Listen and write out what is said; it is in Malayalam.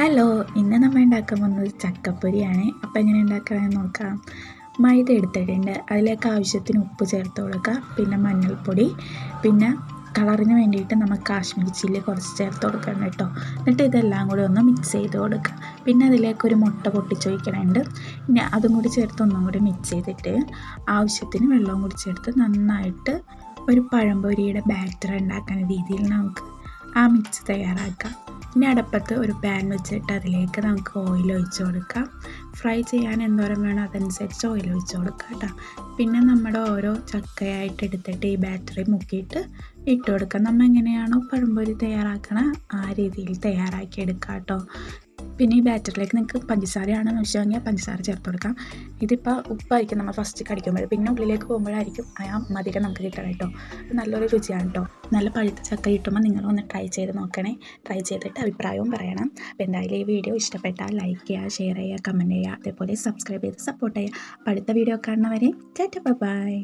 ഹലോ ഇന്ന് നമ്മൾ ഉണ്ടാക്കാൻ പോകുന്നത് ചക്കപ്പൊരിയാണ്. അപ്പോൾ എങ്ങനെ ഉണ്ടാക്കാമെന്ന് നോക്കാം. മൈദ എടുത്തിട്ടുണ്ട്. അതിലേക്ക് ആവശ്യത്തിന് ഉപ്പ് ചേർത്ത് കൊടുക്കുക പിന്നെ മഞ്ഞൾപ്പൊടി. പിന്നെ കളറിന് വേണ്ടിയിട്ട് നമ്മൾ കാശ്മീരി ചില്ലി കുറച്ച് ചേർത്ത് കൊടുക്കണം കേട്ടോ. എന്നിട്ട് ഇതെല്ലാം കൂടി ഒന്ന് മിക്സ് ചെയ്ത് കൊടുക്കുക പിന്നെ അതിലേക്ക് ഒരു മുട്ട പൊട്ടിച്ചൊഴിക്കണുണ്ട് പിന്നെ അതും കൂടി ചേർത്ത് ഒന്നും കൂടി മിക്സ് ചെയ്തിട്ട് ആവശ്യത്തിന് വെള്ളവും കൂടി ചേർത്ത് നന്നായിട്ട് ഒരു പഴംപൊരിയുടെ ബാറ്റർ ഉണ്ടാക്കുന്ന രീതിയിൽ നമുക്ക് ആ മിക്സ് തയ്യാറാക്കാം. ഇനി അടപ്പത്ത് ഒരു പാൻ വെച്ചിട്ട് അതിലേക്ക് നമുക്ക് ഓയിൽ ഒഴിച്ച് കൊടുക്കാം. ഫ്രൈ ചെയ്യാൻ എന്തോരം വേണം അതനുസരിച്ച് ഓയിൽ ഒഴിച്ച് കൊടുക്കാം കേട്ടോ. പിന്നെ നമ്മുടെ ഓരോ ചക്കയായിട്ട് എടുത്തിട്ട് ഈ ബാറ്ററി മുക്കിയിട്ട് ഇട്ട് കൊടുക്കാം. നമ്മൾ എങ്ങനെയാണോ പഴംപൊരി തയ്യാറാക്കണ ആ രീതിയിൽ തയ്യാറാക്കി എടുക്കാം കേട്ടോ. പിന്നെ ഈ ബാറ്ററിലേക്ക് നിങ്ങൾക്ക് പഞ്ചസാരയാണെന്ന് വെച്ചാൽ പഞ്ചസാര ചേർത്ത് കൊടുക്കാം. ഇതിപ്പോൾ ഉപ്പായിരിക്കും നമ്മൾ ഫസ്റ്റ് കടിക്കുമ്പോൾ. പിന്നെ ഉള്ളിലേക്ക് പോകുമ്പോഴായിരിക്കും ആ മധുരം നമുക്ക് കിട്ടണം കേട്ടോ. നല്ലൊരു രുചിയാണ് കേട്ടോ. നല്ല പഴുത്ത ചക്ക കിട്ടുമ്പോൾ നിങ്ങളൊന്ന് ട്രൈ ചെയ്ത് നോക്കണേ. ട്രൈ ചെയ്തിട്ട് അഭിപ്രായവും പറയണം. അപ്പോൾ എന്തായാലും ഈ വീഡിയോ ഇഷ്ടപ്പെട്ടാൽ ലൈക്ക് ചെയ്യുക ഷെയർ ചെയ്യുക കമന്റ് ചെയ്യുക അതേപോലെ സബ്സ്ക്രൈബ് ചെയ്ത് സപ്പോർട്ട് ചെയ്യുക. അടുത്ത വീഡിയോ കാണുന്നവരെ ചേട്ടാ ബൈ